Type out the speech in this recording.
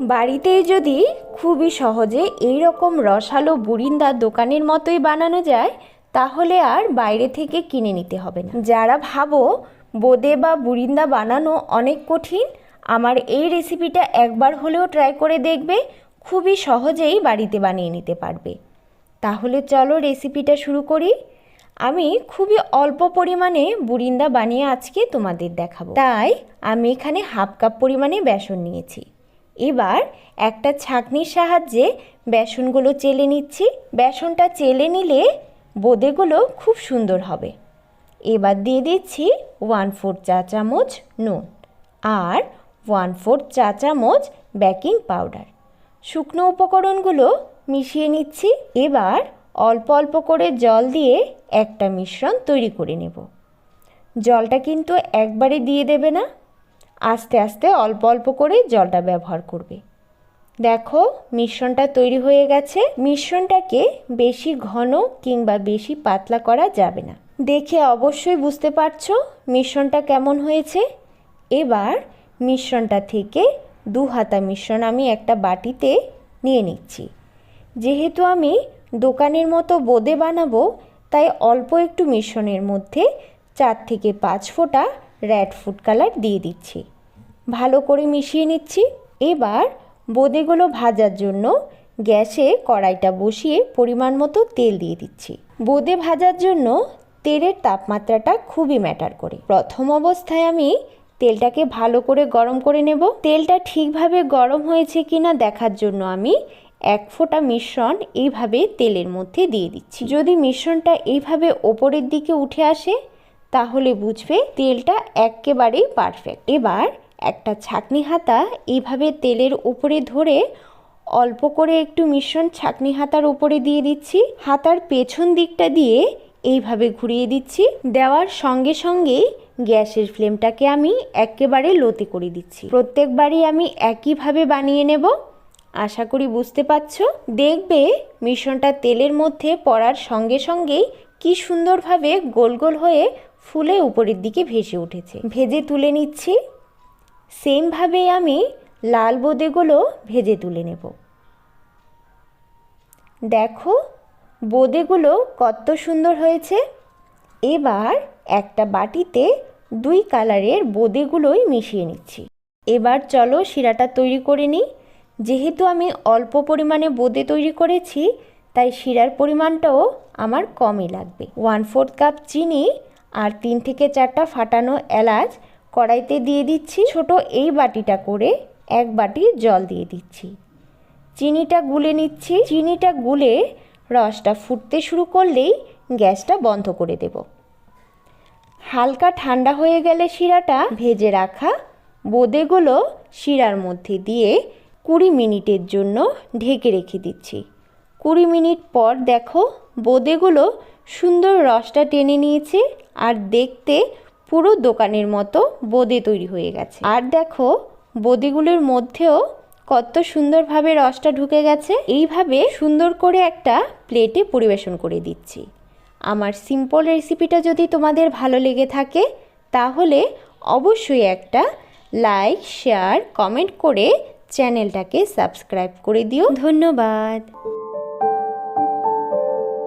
বাড়িতেই যদি খুবই সহজে এই রকম রসালো বুরিন্দা দোকানের মতোই বানানো যায়, তাহলে আর বাইরে থেকে কিনে নিতে হবে না। যারা ভাবো বোঁদে বা বুরিন্দা বানানো অনেক কঠিন, আমার এই রেসিপিটা একবার হলেও ট্রাই করে দেখবে, খুবই সহজেই বাড়িতে বানিয়ে নিতে পারবে। তাহলে চলো রেসিপিটা শুরু করি। আমি খুবই অল্প পরিমাণে বুরিন্দা বানিয়ে আজকে তোমাদের দেখাবো। তাই আমি এখানে হাফ কাপ পরিমাণে বেসন নিয়েছি। এবার একটা ছাঁকনির সাহায্যে বেসনগুলো চেলে নিচ্ছি। বেসনটা চেলে নিলে বোঁদেগুলো খুব সুন্দর হবে। এবার দিয়ে দিচ্ছি ওয়ান ফোর চা চামচ নুন আর ওয়ান ফোর চা চামচ বেকিং পাউডার। শুকনো উপকরণগুলো মিশিয়ে নিচ্ছি। এবার অল্প অল্প করে জল দিয়ে একটা মিশ্রণ তৈরি করে নেব। জলটা কিন্তু একবারে দিয়ে দেবে না। আস্তে আস্তে অল্প অল্প করে জলটা ব্যবহার করবে। দেখো, মিশ্রণটা তৈরি হয়ে গেছে। মিশ্রণটাকে বেশি ঘন কিংবা বেশি পাতলা করা যাবে না। দেখে অবশ্যই বুঝতে পারছ মিশ্রণটা কেমন হয়েছে? এবার মিশ্রণটা থেকে দু হাতা মিশ্রণ আমি একটা বাটিতে নিয়ে নিচ্ছি। যেহেতু আমি দোকানের মতো বোঁদে বানাবো, তাই অল্প একটু মিশ্রণের মধ্যে চার থেকে পাঁচ ফোঁটা রেড ফুড কালার দিয়ে দিচ্ছি। ভালো করে মিশিয়ে নিচ্ছি। এবার বোঁদেগুলো ভাজার জন্য গ্যাসে কড়াইটা বসিয়ে পরিমাণ মতো তেল দিয়ে দিচ্ছি। বোঁদে ভাজার জন্য তেলের তাপমাত্রাটা খুবই ম্যাটার করে। প্রথম অবস্থায় আমি তেলটাকে ভালো করে গরম করে নেব। তেলটা ঠিকভাবে গরম হয়েছে কিনা দেখার জন্য আমি এক ফোঁটা মিশ্রণ এইভাবে তেলের মধ্যে দিয়ে দিচ্ছি। যদি মিশ্রণটা এইভাবে ওপরের দিকে উঠে আসে, তাহলে বুঝবে তেলটা একেবারেই পারফেক্ট এবার একটা ছাকনি হাতা এইভাবে তেলের উপরে ধরে অল্প করে একটু মিশ্রণ ছাকনি হাতার উপরে দিয়ে দিচ্ছি। হাতার পেছন দিকটা দিয়ে এইভাবে ঘুরিয়ে দিচ্ছি। দেওয়ার সঙ্গে সঙ্গেই গ্যাসের ফ্লেমটাকে আমি একেবারে লোতে করে দিচ্ছি। প্রত্যেকবারই আমি একইভাবে বানিয়ে নেব। আশা করি বুঝতে পারছ? দেখবে মিশ্রণটা তেলের মধ্যে পড়ার সঙ্গে সঙ্গেই কি সুন্দরভাবে গোল গোল হয়ে ফুলে উপরের দিকে ভেসে উঠেছে। ভেজে তুলে নিচ্ছি। সেমভাবে আমি লাল বোঁদেগুলো ভেজে তুলে নেব। দেখো, বোঁদেগুলো কত সুন্দর হয়েছে। এবার একটা বাটিতে দুই কালারের বোঁদেগুলোই মিশিয়ে নিচ্ছি। এবার চলো শিরাটা তৈরি করে নিই। যেহেতু আমি অল্প পরিমাণে বোঁদে তৈরি করেছি, তাই শিরার পরিমাণটাও আমার কমই লাগবে। ওয়ান ফোর্থ কাপ চিনি আর তিন থেকে চারটা ফাটানো এলাচ কড়াইতে দিয়ে দিচ্ছি ছোট এই বাটিটা করে এক বাটি জল দিয়ে দিচ্ছি। চিনিটা গুলে নিচ্ছি। চিনিটা গুলে রসটা ফুটতে শুরু করলেই গ্যাসটা বন্ধ করে দেব। হালকা ঠান্ডা হয়ে গেলে শিরাটা ভেজে রাখা বোঁদেগুলো শিরার মধ্যে দিয়ে কুড়ি মিনিটের জন্য ঢেকে রেখে দিচ্ছি। কুড়ি মিনিট পর দেখো বোঁদেগুলো সুন্দর রসটা টেনে নিয়েছে আর দেখতে পুরো দোকানের মতো বোঁদে তৈরি হয়ে গেছে। আর দেখো, বোঁদেগুলোর মধ্যেও কত সুন্দরভাবে রসটা ঢুকে গেছে। এইভাবে সুন্দর করে একটা প্লেটে পরিবেশন করে দিচ্ছি। আমার সিম্পল রেসিপিটা যদি তোমাদের ভালো লেগে থাকে, তাহলে অবশ্যই একটা লাইক শেয়ার কমেন্ট করে চ্যানেলটাকে সাবস্ক্রাইব করে দিও। ধন্যবাদ।